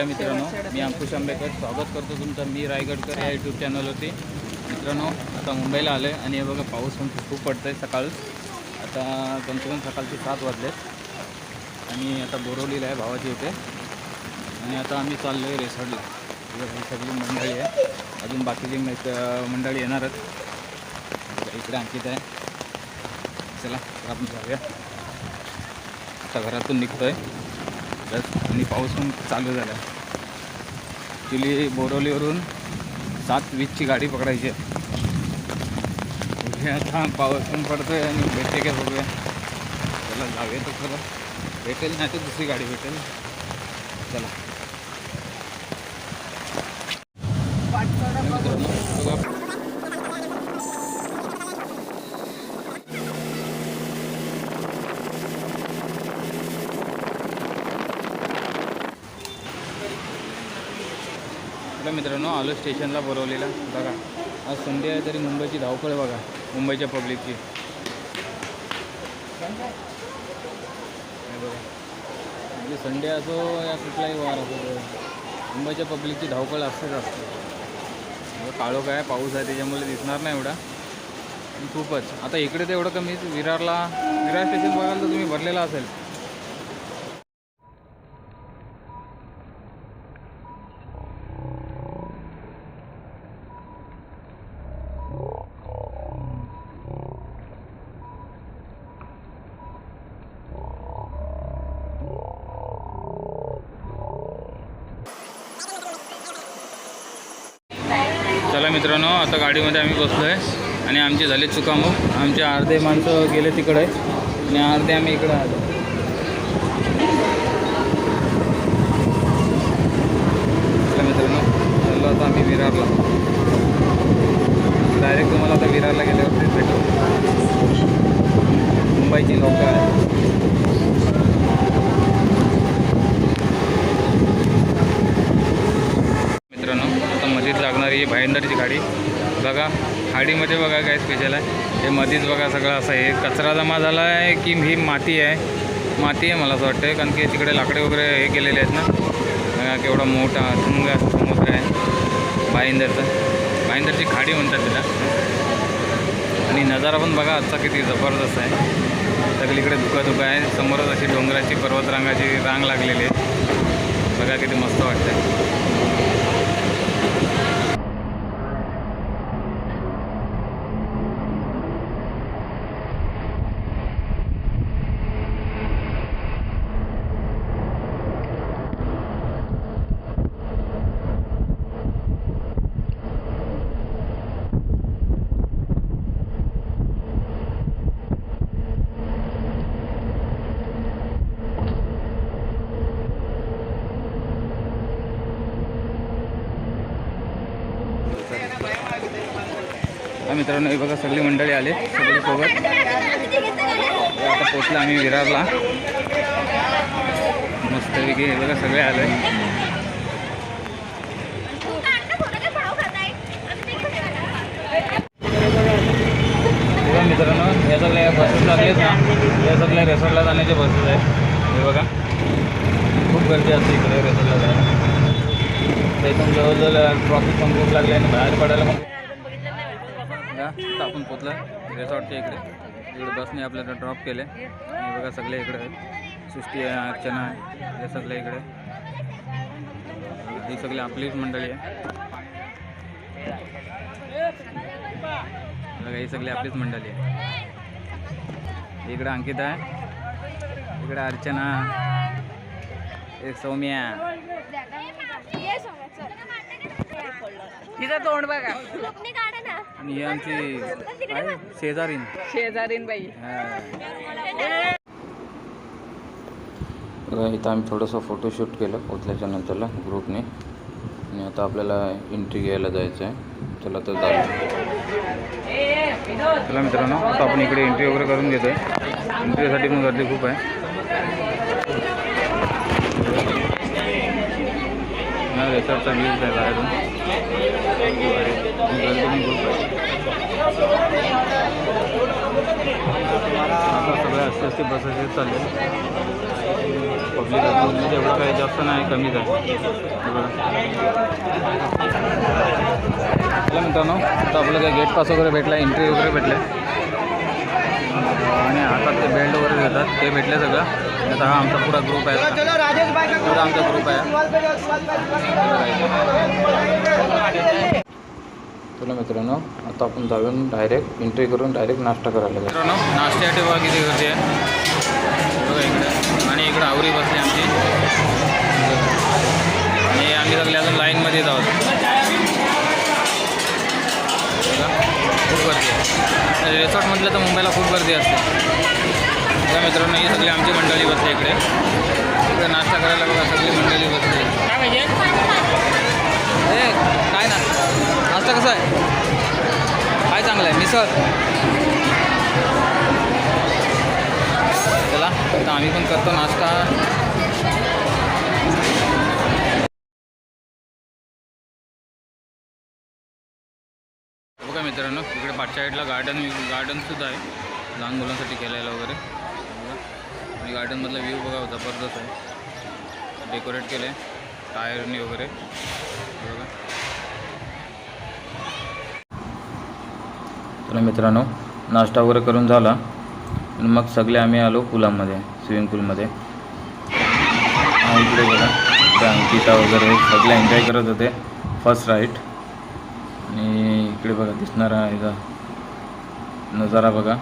नमस्कार मित्रांनो मी अंकुश आंबेकर. स्वागत करतो तुमचं मी रायगडकर या यूट्यूब चॅनलवरती मित्रांनो आता मुंबईला आलो आहे आणि हे बघा पाऊस पण खूप पडतो आहे सकाळ. आता कमसे कम सकाळचे सात वाजलेत. आणि आता बोरवलीला आहे भावाची इथे. आणि आता आम्ही चाललो आहे रेसॉर्टला ही सगळी मंडळी आहे. अजून बाकीची मित्र मंडळी येणारच इकडे अंकित आहे. चला आपण जाऊया. आता घरातून निघतो आहे आणि पाऊस पण चालू झाला आहे ॲक्च्युली बोरवलीवरून सात वीसची गाडी पकडायची. आहे आता पाऊस पण पडतो आहे आणि भेटते काय बघूया चला जाऊया तर खरं. भेटेल नाही तर दुसरी गाडी भेटेल. चला. बघा मित्रांनो आलो स्टेशनला बरवलेला बघा आज संडे आहे तरी मुंबईची धावपळ बघा मुंबईच्या पब्लिकची. म्हणजे संडे असो या कुठलाही वार असो मुंबईच्या पब्लिकची धावपळ असतेच असते. काळो काळोख आहे पाऊस आहे त्याच्यामुळे दिसणार नाही एवढा. खूपच. आता इकडे तर एवढं कमीच विरारला विरार स्टेशन बघाल तर तुम्ही भरलेला असेल. चला मित्रांनो आता गाडीमध्ये आम्ही बसलो आहे आणि आमची झाले चुकामूक. आमचे अर्धे माणसं गेले तिकडे आणि अर्धे आम्ही इकडे आलो. चला मित्रांनो चाललो आता आम्ही विरारला. डायरेक्ट तुम्हाला आता विरारला गेल्यावरती भेटू. मुंबईची लोक आहे मित्रांनो आता मधीच लागणारी ही भाईंदरची गाडी. बघा खाडीमध्ये बघा काय स्पेशल आहे. हे मधीच बघा सगळं असं हे कचरा जमा झाला आहे की ही माती आहे. माती आहे मला असं वाटतं कारण की तिकडे लाकडे वगैरे हे केलेले आहेत ना. बघा केवढा मोठा तुंग समुद्र आहे. भाईंदरचा. भाईंदरची खाडी म्हणतात तिला. आणि नजारा पण बघा आजचा किती जबरदस्त आहे. सगळीकडे धुका धुका आहे. समोरच अशी डोंगराची पर्वतरांगाची रांग लागलेली आहे. बघा किती मस्त वाटतं हा मित्रांनो हे बघा सगळी मंडळी आले सगळे सोबत आता पोचलं आम्ही विरारला. मस्तपैकी हे बघा सगळे आले. बघा मित्रांनो या सगळ्या बसेस लागलेच ना. या सगळ्या रेसॉर्टला जाण्याच्या बसेस आहेत. हे बघा. खूप गर्दी असते इकडे रेसॉर्टला जायला. इथून जवळजवळ ट्रॉफिक पण खूप लागले आणि बाहेर पडायला पण या आता आपण पोचलं रिसॉर्टच्या इकडे. इकडे बसने आपल्याला ड्रॉप केले. आणि बघा सगळे इकडे सृष्टी आहे अर्चना आहे हे सगळे इकडे. ही सगळी आपलीच मंडळी आहे. बघा ही सगळी आपलीच मंडळी आहे. इकडे अंकिता आहे. इकडे अर्चना. एक सौम्या. तिचं तोंड बघा. आणि ही आमची काय शेजारीन. शेजारीन बाई बघा इथं आम्ही थोडंसं फोटोशूट केलं पोचल्याच्या नंतरला ग्रुपने. आणि आता आपल्याला एंट्री घ्यायला जायचं आहे चला तर जाऊ. चला मित्रांनो आता आपण इकडे एंट्री वगैरे करून घेतो आहे एंट्रीसाठी पण गर्दी खूप आहे. हा रेसॉर्टचा व्ह्यूज आहे बाहेरून? आता सगळे खूप असते आता सगळ्या चालले पब्लिक म्हणजे एवढं काही जास्त नाही कमीच आहे हे बघा मित्रांनो आता आपलं काय गेट पास वगैरे भेटला एंट्री वगैरे भेटले आणि हातात ते बेल्ट वगैरे घेतात ते भेटले सगळं. आता हा आमचा पुरा ग्रुप आहे. पुरा आमचा ग्रुप आहे. चला मित्रांनो आता आपण जाऊन डायरेक्ट एंट्री करून डायरेक्ट नाश्ता करायला मित्रांनो नाश्त्यासाठी बघा किती गर्दी आहे. बघा इकडे. आणि इकडे आवरी बसली आमची. आणि आम्ही सगळे अजून लाईनमध्ये आहोत. खूप गर्दी आहे. रिसॉर्ट म्हटलं तर मुंबईला खूप गर्दी असते. बघा मित्रांनो ही सगळी आमची मंडळी बसते इकडे. इकडे नाश्ता करायला बघा सगळी मंडळी बसते काय नाश्ता? कसं कसा आहे? काय चांगलं आहे? मिसळ? चला आता आम्ही पण करतो नाश्ता. बघा मित्रांनो इकडे पाठच्या साईडला गार्डन गार्डनसुद्धा आहे. लहान मुलांसाठी खेळायला वगैरे. आणि गार्डनमधला व्ह्यू बघा जबरदस्त आहे. डेकोरेट केलं आहे टायरनी वगैरे. बघा. तर मित्रांनो नाश्ता वगैरे करून झाला. मग सगळे आम्ही आलो पुलामध्ये स्विमिंग पूलमध्ये इकडे बघा अंकिता वगैरे सगळे एन्जॉय करत होते. फर्स्ट राईट आणि इकडे बघा दिसणारा ह्याचा नजारा बघा.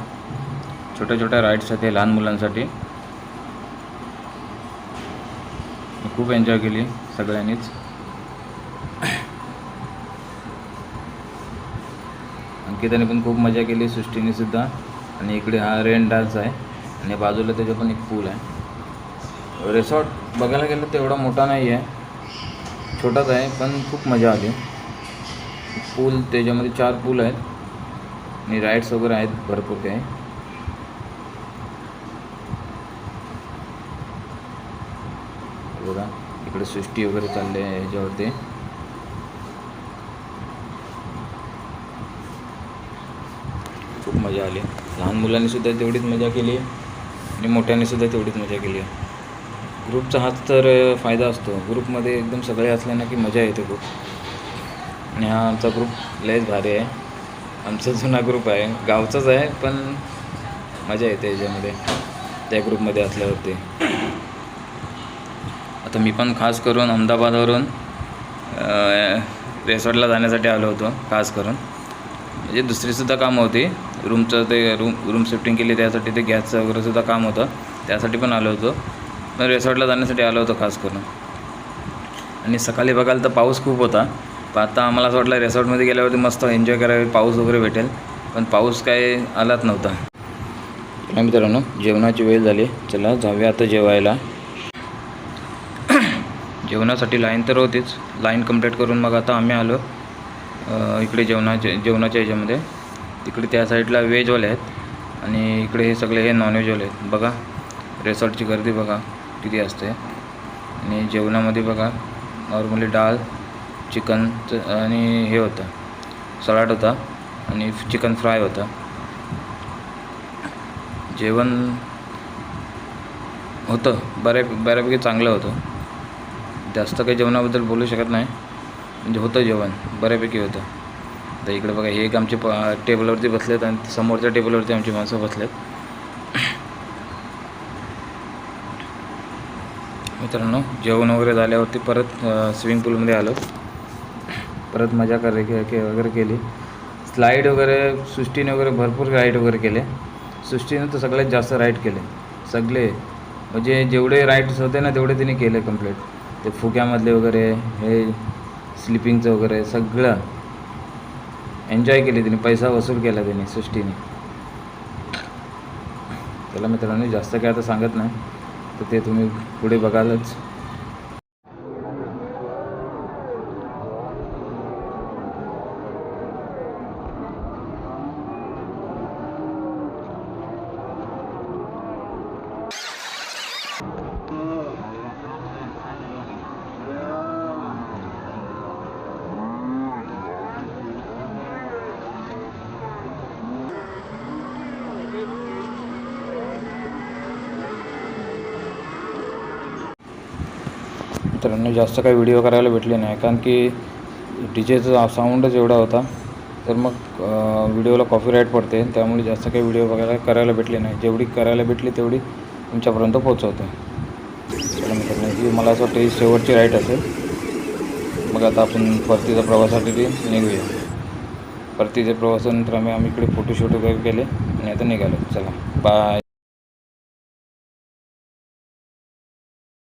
छोट्या छोट्या राईड्स आहेत लहान मुलांसाठी. खूप एन्जॉय केली सगळ्यांनीच. अंकिताने पण खूप मजा केली सृष्टीने सुद्धा. आणि इकडे हा रेन डान्स आहे. आणि बाजूला त्याचं पण एक पूल आहे. रिसॉर्ट बघायला गेलं तर एवढा मोठा नाही आहे छोटाच आहे पण खूप मजा आली. पूल त्याच्यामध्ये चार पूल आहेत. आणि राईड्स वगैरे आहेत भरपूर काही. बघा इकडे सृष्टी वगैरे चालले आहे ह्याच्यावरती मजा आली. लहान मुलांनीसुद्धा तेवढीच मजा केली आणि मोठ्यांनीसुद्धा तेवढीच मजा केली. ग्रुपचा हाच तर फायदा असतो. ग्रुपमध्ये एकदम सगळे असल्यानं की मजा येते खूप. आणि हा आमचा ग्रुप लयच भारी आहे. आमचा जुना ग्रुप आहे. गावचाच आहे पण मजा येते याच्यामध्ये. त्या ग्रुपमध्ये असल्यावरती. आता मी पण खास करून अहमदाबादवरून रेसॉर्टला जाण्यासाठी आलो होतो खास करून. म्हणजे दुसरीसुद्धा कामं होती. रूमचं ते रूम रूम शिफ्टिंग केली त्यासाठी ते गॅसचं वगैरे सुद्धा काम होतं. त्यासाठी पण आलो होतो. पण रेसॉर्टला जाण्यासाठी आलो होतो खास करून. आणि सकाळी बघाल तर पाऊस खूप होता. पण आता आम्हाला असं वाटलं रेसॉर्टमध्ये गेल्यावरती मस्त एन्जॉय करावे पाऊस वगैरे भेटेल. पण पाऊस काय आलाच नव्हता. काय मित्रांनो जेवणाची वेळ झाली. चला जाऊया आता जेवायला. जेवणासाठी लाईन तर होतीच. लाईन कंप्लीट करून मग आता आम्ही आलो. इकडे जेवणाचे जेवणाच्या ह्याच्यामध्ये तिकडे त्या साईडला व्हेजवाले आहेत आणि इकडे हे सगळे हे नॉनव्हेजवाले आहेत. बघा रेसॉर्टची गर्दी बघा किती असते. आणि जेवणामध्ये बघा नॉर्मली डाळ चिकनचं आणि हे होतं सलाड होता आणि चिकन फ्राय होता. जेवण होतं बऱ्या बऱ्यापैकी चांगलं होतं. जास्त काही जेवणाबद्दल बोलू शकत नाही. म्हणजे होतं जेवण बऱ्यापैकी होतं. आता इकडे बघा हे एक आमचे प टेबलवरती बसलेत आणि समोरच्या टेबलवरती आमची माणसं बसलेत. मित्रांनो जेवण वगैरे झाल्यावरती परत स्विमिंग पूलमध्ये आलो. परत मजा करे के वगैरे केली. स्लाईड वगैरे सृष्टीने वगैरे भरपूर राईड वगैरे केले. सृष्टीने तर सगळ्यात जास्त राईड केले. सगळे. म्हणजे जेवढे राईड्स होते ना तेवढे तिने केले कंप्लीट. ते फुग्यामधले वगैरे हे स्लिपिंगचं वगैरे सगळं. एन्जॉय केली त्यांनी पैसा वसूल केला त्यांनी सृष्टीने. त्याला मित्रांनो जास्त काय आता सांगत नाही तर ते तुम्ही पुढे बघालच. मित्रांनो जास्त काही व्हिडिओ करायला भेटले नाही कारण की डी जेचा साऊंडच एवढा होता. तर मग व्हिडिओला कॉपीराईट पडते त्यामुळे जास्त काही व्हिडिओ बघायला करायला भेटले नाही. जेवढी करायला भेटली तेवढी तुमच्यापर्यंत पोहोचवतो. चला मित्रांनो ही मला असं वाटतं ही शेवटची राईट असेल. मग आता आपण परतीच्या प्रवासासाठी निघूया. परतीच्या प्रवासानंतर आम्ही आम्ही इकडे फोटोशूट वगैरे केले आणि आता निघालो. चला बाय